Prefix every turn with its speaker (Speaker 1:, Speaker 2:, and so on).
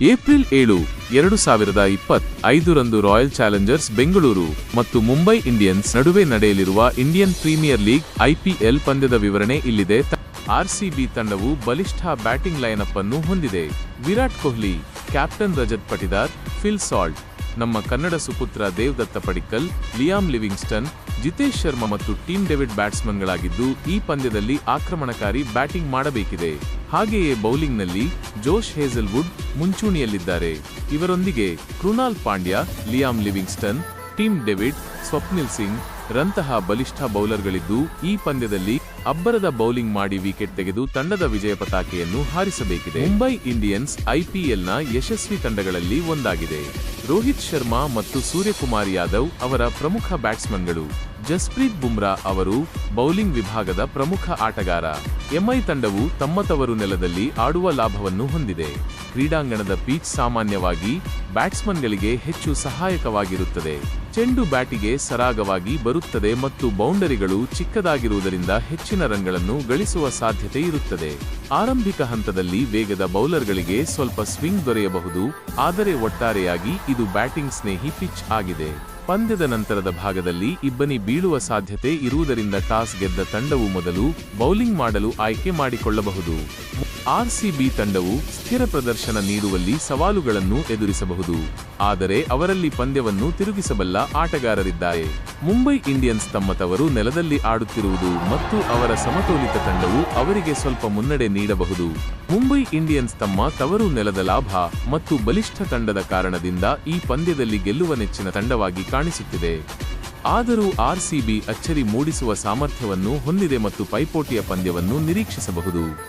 Speaker 1: April ಏಳು, ಎರಡು ಸಾವಿರದ ಇಪ್ಪತ್ ಐದರಂದು ರಾಯಲ್ ಚಾಲೆಂಜರ್ಸ್ ಬೆಂಗಳೂರು ಮತ್ತು ಮುಂಬೈ ಇಂಡಿಯನ್ಸ್ ನಡುವೆ ನಡೆಯಲಿರುವ ಇಂಡಿಯನ್ ಪ್ರೀಮಿಯರ್ ಲೀಗ್ ಐಪಿಎಲ್ ಪಂದ್ಯದ ವಿವರಣೆ ಇಲ್ಲಿದೆ. ಆರ್ಸಿಬಿ ತಂಡವು ಬಲಿಷ್ಠ ಬ್ಯಾಟಿಂಗ್ ಲೈನಪ್ ಅನ್ನು ಹೊಂದಿದೆ. Virat Kohli, captain Rajat Patidar Phil Salt, ನಮ್ಮ ಕನ್ನಡ ಸುಪುತ್ರ ದೇವದತ್ತ ಪಡಿಕ್ಕಲ್, ಲಿಯಾಮ್ ಲಿವಿಂಗ್ಸ್ಟನ್, ಜಿತೇಶ್ ಶರ್ಮಾ ಮತ್ತು ಟೀಮ್ ಡೇವಿಡ್ ಬ್ಯಾಟ್ಸ್ಮನ್ಗಳಾಗಿದ್ದು ಈ ಪಂದ್ಯದಲ್ಲಿ ಆಕ್ರಮಣಕಾರಿ ಬ್ಯಾಟಿಂಗ್ ಮಾಡಬೇಕಿದೆ. ಹಾಗೆಯೇ ಬೌಲಿಂಗ್ನಲ್ಲಿ ಜೋಶ್ ಹೇಸಲ್ವುಡ್ ಮುಂಚೂಣಿಯಲ್ಲಿದ್ದಾರೆ. ಇವರೊಂದಿಗೆ Krunal Pandya Liam Livingstone Tim David Swapnil Singh ರಂತಹ ಬಲಿಷ್ಠ ಬೌಲರ್ಗಳಿದ್ದು, ಈ ಪಂದ್ಯದಲ್ಲಿ ಅಬ್ಬರದ ಬೌಲಿಂಗ್ ಮಾಡಿ ವಿಕೆಟ್ ತೆಗೆದು ತಂಡದ ವಿಜಯ ಪತಾಕೆಯನ್ನು ಹಾರಿಸಬೇಕಿದೆ. ಮುಂಬೈ ಇಂಡಿಯನ್ಸ್ ಐಪಿಎಲ್ನ ಯಶಸ್ವಿ ತಂಡಗಳಲ್ಲಿ ಒಂದಾಗಿದೆ. ರೋಹಿತ್ ಶರ್ಮಾ ಮತ್ತು ಸೂರ್ಯಕುಮಾರ್ ಯಾದವ್ ಅವರ ಪ್ರಮುಖ ಬ್ಯಾಟ್ಸ್ಮನ್ಗಳು. ಜಸ್ಪ್ರೀತ್ ಬುಮ್ರಾ ಅವರು ಬೌಲಿಂಗ್ ವಿಭಾಗದ ಪ್ರಮುಖ ಆಟಗಾರ. ಎಂಐ ತಂಡವು ತಮ್ಮ ತವರು ನೆಲದಲ್ಲಿ ಆಡುವ ಲಾಭವನ್ನು ಹೊಂದಿದೆ. ಕ್ರೀಡಾಂಗಣದ ಪೀಚ್ ಸಾಮಾನ್ಯವಾಗಿ ಬ್ಯಾಟ್ಸ್ಮನ್ಗಳಿಗೆ ಹೆಚ್ಚು ಸಹಾಯಕವಾಗಿರುತ್ತದೆ. ಚೆಂಡು ಬ್ಯಾಟಿಗೆ ಸರಾಗವಾಗಿ ಬರುತ್ತದೆ ಮತ್ತು ಬೌಂಡರಿಗಳು ಚಿಕ್ಕದಾಗಿರುವುದರಿಂದ ಹೆಚ್ಚಿನ ರನ್ಗಳನ್ನು ಗಳಿಸುವ ಸಾಧ್ಯತೆ ಇರುತ್ತದೆ. ಆರಂಭಿಕ ಹಂತದಲ್ಲಿ ವೇಗದ ಬೌಲರ್ಗಳಿಗೆ ಸ್ವಲ್ಪ ಸ್ವಿಂಗ್ ದೊರೆಯಬಹುದು, ಆದರೆ ಒಟ್ಟಾರೆಯಾಗಿ ಇದು ಬ್ಯಾಟಿಂಗ್ ಸ್ನೇಹಿ ಪಿಚ್ ಆಗಿದೆ. ಪಂದ್ಯದ ನಂತರದ ಭಾಗದಲ್ಲಿ ಇಬ್ಬನಿ ಬೀಳುವ ಸಾಧ್ಯತೆ ಇರುವುದರಿಂದ ಟಾಸ್ ಗೆದ್ದ ತಂಡವು ಮೊದಲು ಬೌಲಿಂಗ್ ಮಾಡಲು ಆಯ್ಕೆ ಮಾಡಿಕೊಳ್ಳಬಹುದು. ಆರ್ಸಿಬಿ ತಂಡವು ಸ್ಥಿರ ಪ್ರದರ್ಶನ ನೀಡುವಲ್ಲಿ ಸವಾಲುಗಳನ್ನು ಎದುರಿಸಬಹುದು. ಆದರೆ ಅವರಲ್ಲಿ ಪಂದ್ಯವನ್ನು ತಿರುಗಿಸಬಲ್ಲ ಆಟಗಾರರಿದ್ದಾರೆ. ಮುಂಬೈ ಇಂಡಿಯನ್ಸ್ ತಮ್ಮ ತವರು ನೆಲದಲ್ಲಿ ಆಡುತ್ತಿರುವುದು ಮತ್ತು ಅವರ ಸಮತೋಲಿತ ತಂಡವು ಅವರಿಗೆ ಸ್ವಲ್ಪ ಮುನ್ನಡೆ ನೀಡಬಹುದು. ಮುಂಬೈ ಇಂಡಿಯನ್ಸ್ ತಮ್ಮ ತವರು ನೆಲದ ಲಾಭ ಮತ್ತು ಬಲಿಷ್ಠ ತಂಡದ ಕಾರಣದಿಂದ ಈ ಪಂದ್ಯದಲ್ಲಿ ಗೆಲ್ಲುವ ನೆಚ್ಚಿನ ತಂಡವಾಗಿ ಕಾಣಿಸುತ್ತಿದೆ. ಆದರೂ ಆರ್ಸಿಬಿ ಅಚ್ಚರಿ ಮೂಡಿಸುವ ಸಾಮರ್ಥ್ಯವನ್ನು ಹೊಂದಿದೆ ಮತ್ತು ಪೈಪೋಟಿಯ ಪಂದ್ಯವನ್ನು ನಿರೀಕ್ಷಿಸಬಹುದು.